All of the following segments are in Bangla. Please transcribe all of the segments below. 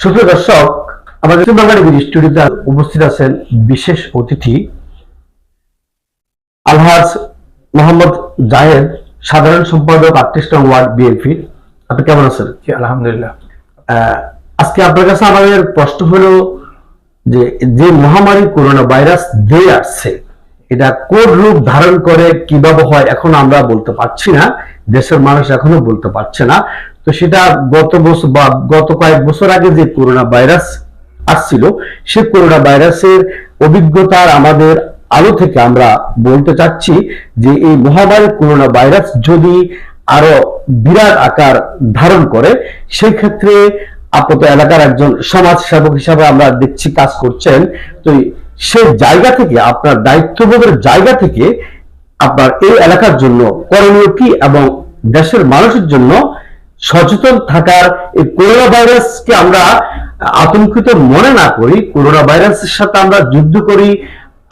সুপ্রিয় দর্শক আমাদের বাঙালি বিডি স্টুডিওতে উপস্থিত আছেন বিশেষ অতিথি। আলহাজ মোহাম্মদ জাহেদ সাধারণ সম্পাদক আটত্রিশ নং ওয়ার্ড বিএনপি আপনি কেমন আছেন? আলহামদুলিল্লাহ। আজকে আপনার কাছে আমাদের প্রশ্ন হলো যে যে মহামারী করোনা ভাইরাস দিয়ে আসছে এটা কোন রূপ ধারণ করে কীভাবে হয় এখন আমরা বলতে পারছি না। দেশের মানুষ এখনও বলতে পারছে না। তো সেটা গত বছর বা গত কয়েক বছর আগে যে করোনা ভাইরাস আসছিল, সে করোনা ভাইরাসের অভিজ্ঞতার আমাদের আলো থেকে আমরা বলতে চাচ্ছি যে এই মহামারী করোনা ভাইরাস যদি আরও বিরাট আকার ধারণ করে, সেই ক্ষেত্রে আপাতত এলাকার একজন সমাজ সেবক হিসাবে আমরা দেখছি কাজ করছেন। তো সে জায়গা থেকে, আপনার দায়িত্ববোধের জায়গা থেকে আপনার এই এলাকার জন্য করণীয় কি এবং দেশের মানুষের জন্য সচেতন থাকার এই করোনা ভাইরাসকে আমরা আতঙ্কিত মনে না করি করোনা ভাইরাসের সাথে আমরা যুদ্ধ করি।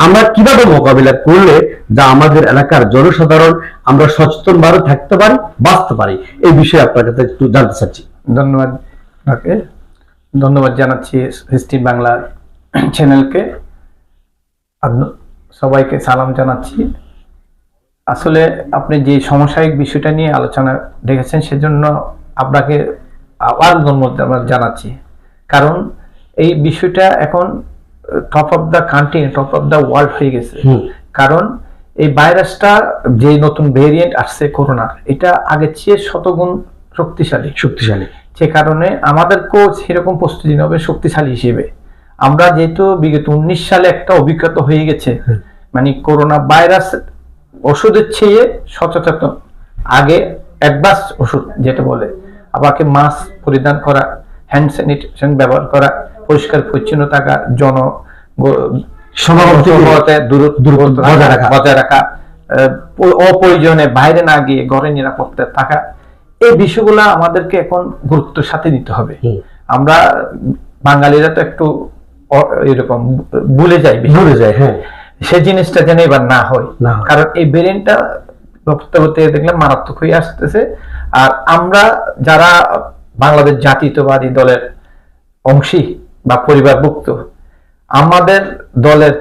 আমরা কীভাবে মোকাবিলা করলে যা আমাদের এলাকার জনসাধারণ আমরা সচেতন ভাবে থাকতে পারি, বাঁচতে পারি? এই বিষয়ে আপনার কাছে একটু জানতে চাচ্ছি। ধন্যবাদ আপনাকে ধন্যবাদ জানাচ্ছি হিস্ট্রি বাংলা চ্যানেলকে সবাইকে সালাম জানাচ্ছি। আসলে আপনি যে সমসায়িক বিষয়টা নিয়ে আলোচনা রেখেছেন সেজন্য আপনাকে আবার ধন্যবাদ জানাচ্ছি। কারণ এই বিষয়টা এখন top of the country top of the world হয়ে গেছে। কারণ এই ভাইরাসটা যে নতুন ভেরিয়েন্ট আসছে করোনার এটা আগের চেয়ে শতগুণ শক্তিশালী। শক্তিশালী। সে কারণে আমাদেরকেও সেরকম প্রস্তুতি হবে শক্তিশালী হিসেবে। আমরা যেহেতু বিগত উনিশ সালে একটা অভিজ্ঞতা হয়ে গেছে মানে করোনা ভাইরাস ওষুধের চেয়ে সচেতন। আগে অ্যাডভান্স ওষুধ যেটা বলে আমাকে মাস্ক পরিধান করা হ্যান্ড স্যানিটেশন ব্যবহার করা পরিষ্কার পরিচ্ছন্ন থাকা জন বজায় রাখা। অপ্রয়োজনে বাইরে না গিয়ে ঘরে নিরাপত্তা থাকা এই বিষয়গুলো আমাদেরকে এখন গুরুত্বের সাথে দিতে হবে। আমরা বাঙালিরা তো একটু এরকম ভুলে যাই ভুলে যায় হ্যাঁ। সে জিনিসটা যেন এবার না হয়। না হয়। কারণ এই ব্রেনটা করতে করতে দেখলাম মারাত্মক হয়ে আসতেছে। আর আমরা যারা বাংলাদেশ জাতীয়তাবাদী দলের অংশী বা পরিবারভুক্ত আমাদের দলের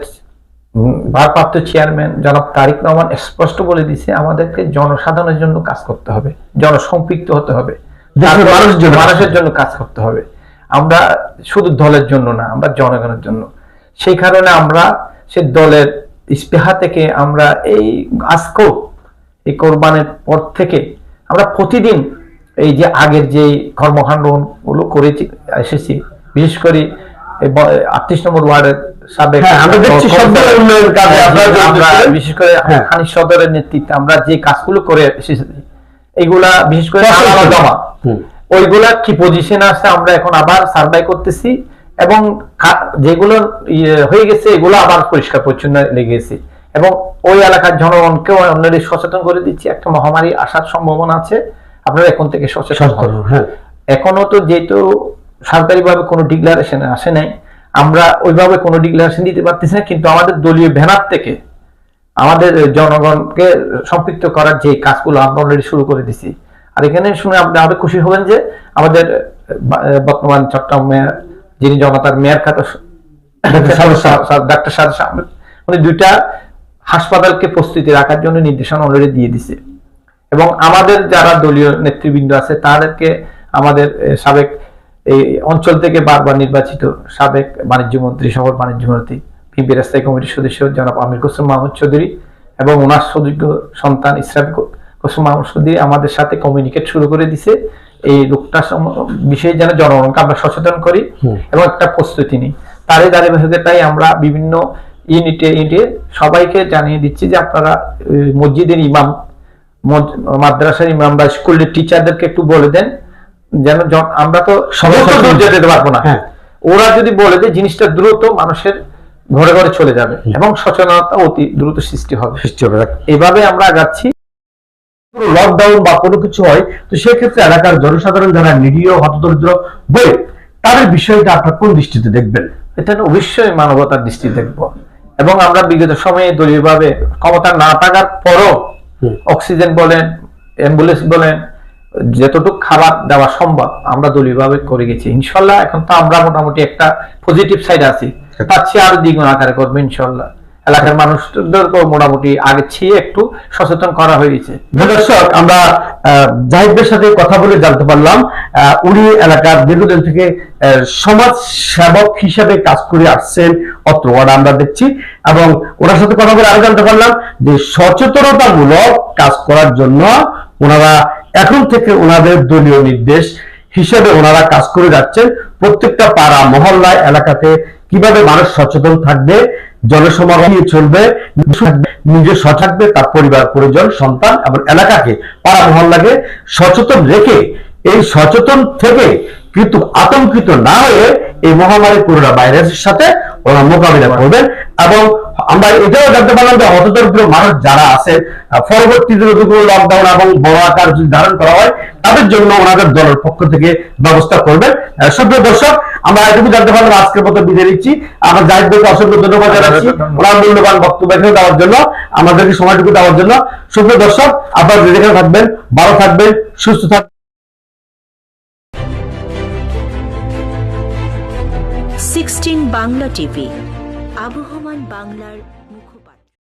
ভারপ্রাপ্ত চেয়ারম্যান জনাব তারিক রহমান স্পষ্ট বলে দিছে আমাদেরকে জনসাধারণের জন্য কাজ করতে হবে জনসম্পৃক্ত হতে হবে। মানুষের জন্য কাজ করতে হবে। আমরা শুধু দলের জন্য না আমরা জনগণের জন্য। সেই কারণে আমরা সে দলের ইস্তেহা থেকে আমরা এই আজকেও এই কোরবানের পর থেকে আমরা প্রতিদিন এই যে আগের যে কর্মকাণ্ডগুলো করেছি এসেছি। বিশেষ করে আটত্রিশ নম্বর ওয়ার্ডের সাবেক হ্যাঁ, আমরা হ্যাঁ। বিশেষ করে হ্যাঁ। খানিক সদরের নেতৃত্বে আমরা যে কাজগুলো করে এসেছি এইগুলা বিশেষ করে জমা ওইগুলা কি পজিশন আছে আমরা এখন আবার সার্ভে করতেছি এবং যেগুলো ইয়ে হয়ে গেছে এগুলো আবার পরিষ্কার পরিচ্ছন্ন লেগেছে। এবং ওই এলাকার জনগণকেও অলরেডি সচেতন করে দিচ্ছি একটা মহামারী আসার সম্ভাবনা আছে আপনারা এখন থেকে সচেতন হন। হ্যাঁ। এখনও তো যেহেতু সরকারিভাবে কোনো ডিক্লারেশন আসে নাই আমরা ওইভাবে কোনো ডিক্লারেশন দিতে পারতেছি না কিন্তু আমাদের দলীয় ব্যানার থেকে আমাদের জনগণকে সম্পৃক্ত করার যে কাজগুলো আমরা অলরেডি শুরু করে দিছি। আর এখানে শুনে আপনি আরও খুশি হবেন যে আমাদের বর্তমান চট্টগ্রাম মেয়র যিনি জনতার মেয়র খাতা ডাক্তার আহমেদ উনি দুইটা হাসপাতালকে প্রস্তুতি রাখার জন্য নির্দেশনা অলরেডি দিয়ে দিছে। এবং আমাদের যারা দলীয় নেতৃবৃন্দ আছে তাদেরকে আমাদের সাবেক এই অঞ্চল থেকে বারবার নির্বাচিত সাবেক বাণিজ্য মন্ত্রী শহর বাণিজ্য মন্ত্রী পিপি স্থায়ী কমিটির সদস্য জনাব আমির কোসুম মাহমুদ চৌধুরী এবং ওনার সুযোগ্য সন্তান ইসরাফি কোসুম মাহমুদ চৌধুরী আমাদের সাথে কমিউনিকেট শুরু করে দিছে। এই রোগটা বিষয়ে যেন জনগণকে আমরা সচেতন করি এবং একটা প্রস্তুতি নিই। তারই ধারাবাহিকতায় আমরা বিভিন্ন ইউনিটে ইউনিটে সবাইকে জানিয়ে দিচ্ছি যে আপনারা মসজিদের ইমাম মাদ্রাসার ইমাম বা স্কুলের টিচারদেরকে একটু বলে দেন যেন আমরা তো সবাই যেতে পারব না। হ্যাঁ। ওরা যদি বলে যে জিনিসটা দ্রুত মানুষের ঘরে ঘরে চলে যাবে এবং সচেতনতা অতি দ্রুত সৃষ্টি হবে। সৃষ্টি হবে এভাবে আমরা আগাচ্ছি। লকডাউন বা কোনো কিছু হয় তো সেক্ষেত্রে এলাকার জনসাধারণ যারা নিরীহ হতদরিদ্র বই তাদের বিষয়টা আপনার কোন দৃষ্টিতে দেখবেন? এটা অবশ্যই মানবতার দৃষ্টি দেখব। এবং আমরা বিগত সময়ে দলীয়ভাবে ক্ষমতা না থাকার পরও অক্সিজেন বলেন অ্যাম্বুলেন্স বলেন যতটুকু খাবার দেওয়া সম্ভব আমরা দলীয়ভাবে করে গেছি। ইনশাল্লাহ এখন তো আমরা মোটামুটি একটা পজিটিভ সাইড আছি। পাচ্ছি চেয়ে আরও দ্বিগুণ আকারে করব ইনশাল্লাহ। এলাকার মানুষদেরকেও মোটামুটি আগে চেয়ে একটু সচেতন করা হয়েছে। দর্শক, আমরা জাহিদের সাথে কথা বলে জানতে পারলাম উনি এলাকার দীর্ঘদিন থেকে সমাজ সেবক হিসাবে কাজ করে আসছেন অত্র ওয়ার্ডে, আমরা দেখছি, এবং ওনার সাথে কথা বলে আরও জানতে পারলাম যে সচেতনতামূলক কাজ করার জন্য ওনারা এখন থেকে ওনাদের দলীয় নির্দেশ হিসেবে ওনারা কাজ করে যাচ্ছেন প্রত্যেকটা পাড়া, মহল্লায়, এলাকাতে কীভাবে মানুষ সচেতন থাকবে, জনসমাগম চলবে নিজে থাকবে, তার পরিবার, পরিজন, সন্তান এবং এলাকাকে পাড়া মহল্লাকে সচেতন রেখে, এই সচেতন থেকে কিন্তু আতঙ্কিত না হয়ে এই মহামারী করোনা ভাইরাসের সাথে ওরা মোকাবিলা করবেন এবং আমরা এটাও জানতে পারলাম যে হতদরিদ্র মানুষ যারা আছে পরবর্তীতে কোনো লকডাউন এবং বড় আকার যদি ধারণ করা হয় তাদের জন্য ওনাদের দলের পক্ষ থেকে ব্যবস্থা করবেন। সুপ্রিয় দর্শক আমরা এটুকু জানতে পারলাম আজকের মতো বিদায় নিচ্ছি। আমরা জাহিদ ভাইকে অসংখ্য ধন্যবাদ জানাচ্ছি। ওনার মূল্যবান বক্তব্য এখানে দেওয়ার জন্য আমাদেরকে সময়টুকু দেওয়ার জন্য। সুপ্রিয় দর্শক আপনারা যেখানে থাকবেন ভালো থাকবেন সুস্থ থাকবেন। Sixteen Bangla TV. আবহমান বাংলার